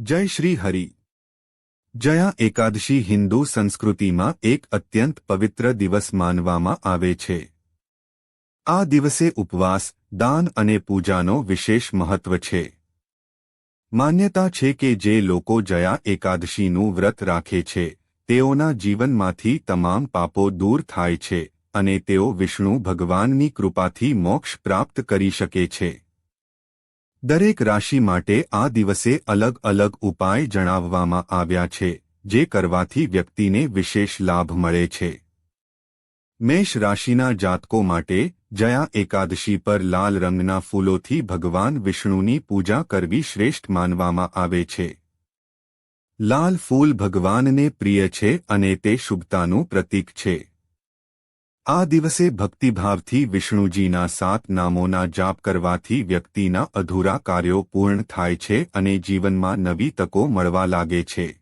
જય શ્રી હરિ. જયા એકાદશી હિન્દુ સંસ્કૃતિમાં એક અત્યંત પવિત્ર દિવસ માનવામાં આવે છે. આ દિવસે ઉપવાસ, દાન અને પૂજાનો વિશેષ મહત્વ છે. માન્યતા છે કે જે લોકો જયા એકાદશીનું વ્રત રાખે છે, તેઓના જીવનમાંથી તમામ પાપો દૂર થાય છે અને તેઓ વિષ્ણુ ભગવાનની કૃપાથી મોક્ષ પ્રાપ્ત કરી શકે છે. દરેક રાશિ માટે આ દિવસે અલગ અલગ ઉપાય જણાવવામાં આવ્યા છે, જે કરવાથી વ્યક્તિને વિશેષ લાભ મળે છે. મેષ રાશિના જાતકો માટે જયા એકાદશી પર લાલ રંગના ફૂલોથી ભગવાન વિષ્ણુની પૂજા કરવી શ્રેષ્ઠ માનવામાં આવે છે. લાલ ફૂલ ભગવાનને પ્રિય છે અને તે શુભતાનું પ્રતીક છે. આ દિવસે ભક્તિભાવથી વિષ્ણુજીના સાત નામોના જાપ કરવાથી વ્યક્તિના અધૂરા કાર્યો પૂર્ણ થાય છે અને જીવનમાં નવી તકો મળવા લાગે છે.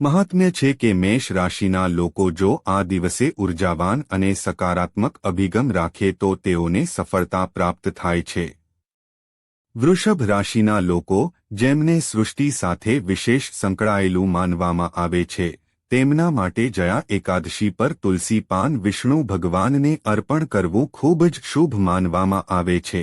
મહાત્મ્ય છે કે મેષ રાશિના લોકો જો આ દિવસે ઉર્જાવાન અને સકારાત્મક અભિગમ રાખે તો તેઓને સફળતા પ્રાપ્ત થાય છે. વૃષભ રાશિના લોકો, જેમને સૃષ્ટિ સાથે વિશેષ સંકળાયેલું માનવામાં આવે છે. તેમના માટે જયા એકાદશી પર તુલસી પાન વિષ્ણુ ભગવાનને અર્પણ કરવું ખૂબ જ શુભ માનવામાં આવે છે.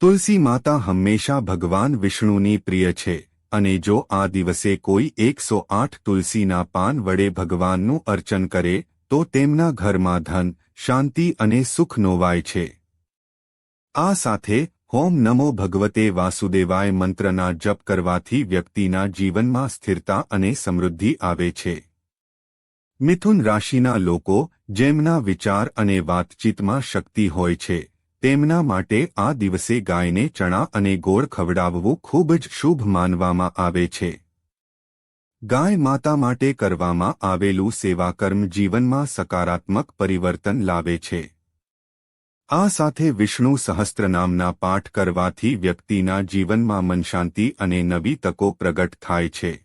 તુલસી માતા હંમેશા ભગવાન વિષ્ણુની પ્રિય છે, અને જો આ દિવસે કોઈ એકસો આઠ તુલસીના પાન વડે ભગવાનનું અર્ચન કરે, તો તેમના ઘરમાં ધન, શાંતિ અને સુખ નોવાય છે. આ સાથે હોમ નમો ભગવતે વાસુદેવાય મંત્રના જપ કરવાથી વ્યક્તિના જીવનમાં સ્થિરતા અને સમૃદ્ધિ આવે છે. મિથુન રાશિના લોકો જેમના વિચાર અને વાતચીતમાં શક્તિ હોય છે, તેમના માટે આ દિવસે ગાયને ચણા અને ગોળ ખવડાવવું ખૂબ જ શુભ માનવામાં આવે છે. ગાય માતા માટે કરવામાં આવેલું સેવાકર્મ જીવનમાં સકારાત્મક પરિવર્તન લાવે છે. આ સાથે વિષ્ણુ સહસ્ત્રનામના પાઠ કરવાથી વ્યક્તિના જીવનમાં મનશાંતિ અને નવી તકો પ્રગટ થાય છે.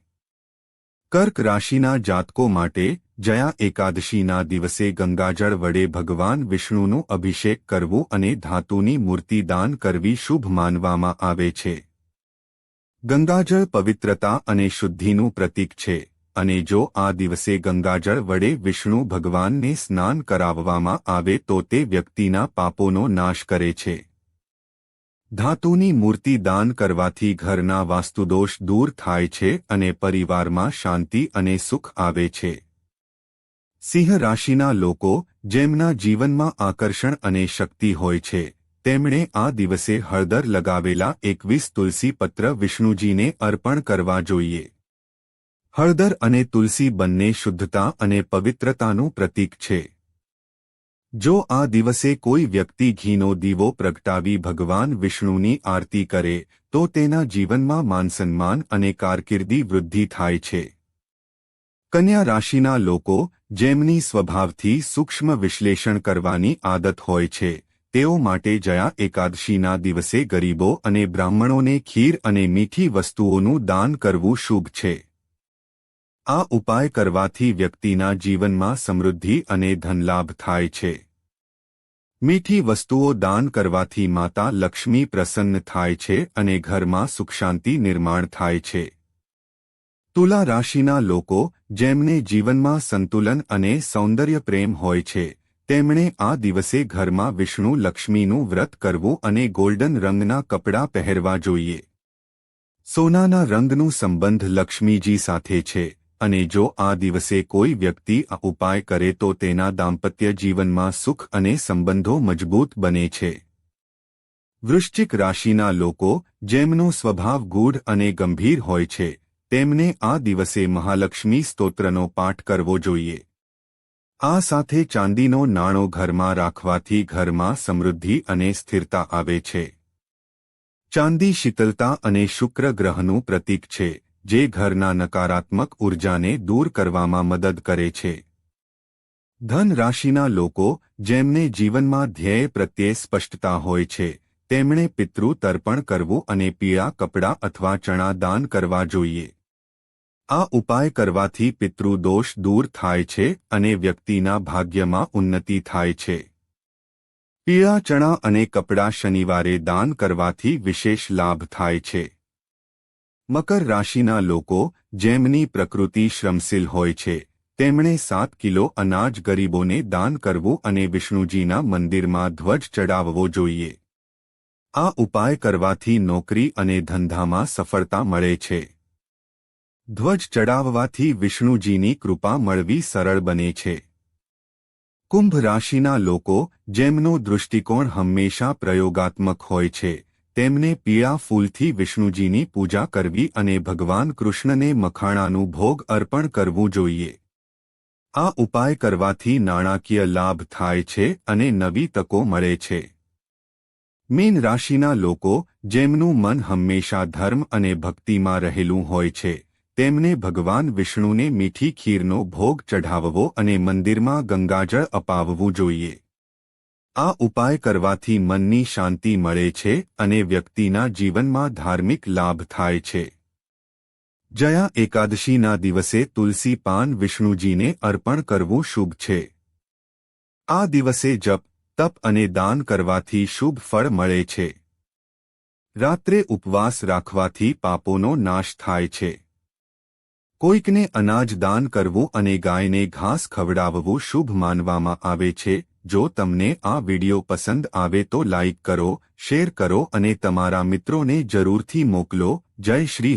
કર્ક રાશિના જાતકો માટે જયા એકાદશીના દિવસે ગંગાજળ વડે ભગવાન વિષ્ણુનું અભિષેક કરવું અને ધાતુની મૂર્તિ દાન કરવી શુભ માનવામાં આવે છે. ગંગાજળ પવિત્રતા અને શુદ્ધિનું પ્રતીક છે. અને જો આ દિવસે ગંગાજળ વડે વિષ્ણુ ભગવાનને સ્નાન કરાવવામાં આવે તો તે વ્યક્તિના પાપોનો નાશ કરે છે. ધાતુની મૂર્તિ દાન કરવાથી ઘરના વાસ્તુદોષ દૂર થાય છે અને પરિવારમાં શાંતિ અને સુખ આવે છે. સિંહ રાશિના લોકો જેમના જીવનમાં આકર્ષણ અને શક્તિ હોય છે, તેમણે આ દિવસે હળદર લગાવેલા એકવીસ તુલસી પત્ર વિષ્ણુજીને અર્પણ કરવા જોઈએ. હળદર અને તુલસી બંને શુદ્ધતા અને પવિત્રતાનું પ્રતીક છે. જો આ દિવસે કોઈ વ્યક્તિ ઘીનો દીવો પ્રગટાવી ભગવાન વિષ્ણુની આરતી કરે, તો તેના જીવનમાં માનસન્માન અને કારકિર્દી વૃદ્ધિ થાય છે. કન્યા રાશિના લોકો, જેમની સ્વભાવથી સૂક્ષ્મ વિશ્લેષણ કરવાની આદત હોય છે, તેઓ માટે જયા એકાદશીના દિવસે ગરીબો અને બ્રાહ્મણોને ખીર અને મીઠી વસ્તુઓનું દાન કરવું શુભ છે. આ ઉપાય કરવાથી વ્યક્તિના જીવનમાં સમૃદ્ધિ અને ધનલાભ થાય છે. મીઠી વસ્તુઓ દાન કરવાથી માતા લક્ષ્મી પ્રસન્ન થાય છે અને ઘરમાં સુખશાંતિ નિર્માણ થાય છે. તુલા રાશિના લોકો, જેમને જીવનમાં સંતુલન અને સૌંદર્ય પ્રેમ હોય છે, તેમણે આ દિવસે ઘરમાં વિષ્ણુ લક્ષ્મીનું વ્રત કરવું અને ગોલ્ડન રંગના કપડાં પહેરવા જોઈએ. સોનાના રંગનું સંબંધ લક્ષ્મીજી સાથે છે. અને જો આ દિવસે કોઈ વ્યક્તિ આ ઉપાય કરે તો તેના દાંપત્ય જીવનમાં સુખ અને સંબંધો મજબૂત બને છે. વૃશ્ચિક રાશિના લોકો, જેમનો સ્વભાવ ગૂઢ અને ગંભીર હોય છે, તેમને આ દિવસે મહાલક્ષ્મી સ્તોત્રનો પાઠ કરવો જોઈએ. આ સાથે ચાંદીનો નાણો ઘરમાં રાખવાથી ઘરમાં સમૃદ્ધિ અને સ્થિરતા આવે છે. ચાંદી શીતલતા અને શુક્ર ગ્રહનું પ્રતીક છે. જે ઘરના નકારાત્મક ઉર્જાને દૂર કરવામાં મદદ કરે છે. ધન રાશિના લોકો, જેમને જીવનમાં ધ્યેય પ્રત્યે સ્પષ્ટતા હોય છે, તેમણે પિતૃ તર્પણ કરવું અને પીળા કપડાં અથવા ચણા દાન કરવા જોઈએ. આ ઉપાય કરવાથી પિતૃદોષ દૂર થાય છે અને વ્યક્તિના ભાગ્યમાં ઉન્નતિ થાય છે. પીળા ચણા અને કપડાં શનિવારે દાન કરવાથી વિશેષ લાભ થાય છે. મકર રાશિના લોકો, જેમની પ્રકૃતિ શ્રમશીલ હોય છે, તેમણે સાત કિલો અનાજ ગરીબોને દાન કરવું અને વિષ્ણુજીના મંદિરમાં ધ્વજ ચડાવવો જોઈએ. આ ઉપાય કરવાથી નોકરી અને ધંધામાં સફળતા મળે છે. ધ્વજ ચડાવવાથી વિષ્ણુજીની કૃપા મળવી સરળ બને છે. કુંભ રાશિના લોકો, જેમનો દૃષ્ટિકોણ હંમેશા પ્રયોગાત્મક હોય છે તેમને પીળા ફૂલથી વિષ્ણુજીની પૂજા કરવી અને ભગવાન કૃષ્ણને મખાણાનું ભોગ અર્પણ કરવું જોઈએ. આ ઉપાય કરવાથી નાણાકીય લાભ થાય છે અને નવી તકો મળે છે. મીન રાશિના લોકો, જેમનું મન હંમેશા ધર્મ અને ભક્તિમાં રહેલું હોય છે, તેમને ભગવાન વિષ્ણુને મીઠી ખીરનો ભોગ ચઢાવવો અને મંદિરમાં ગંગાજળ અપાવવું જોઈએ. આ ઉપાય કરવાથી મનની શાંતિ મળે છે અને વ્યક્તિના જીવનમાં ધાર્મિક લાભ થાય છે. જયા એકાદશીના દિવસે તુલસી પાન વિષ્ણુજીને અર્પણ કરવું શુભ છે. આ દિવસે જપ, તપ અને દાન કરવાથી શુભ ફળ મળે છે. રાત્રે ઉપવાસ રાખવાથી પાપોનો નાશ થાય છે. કોઈકને અનાજ દાન કરવું અને ગાયને ઘાસ ખવડાવવું શુભ માનવામાં આવે છે જો તમને આ વિડિયો પસંદ આવે તો લાઇક કરો, શેર કરો અને તમારા મિત્રોને જરૂરથી મોકલો. જય શ્રી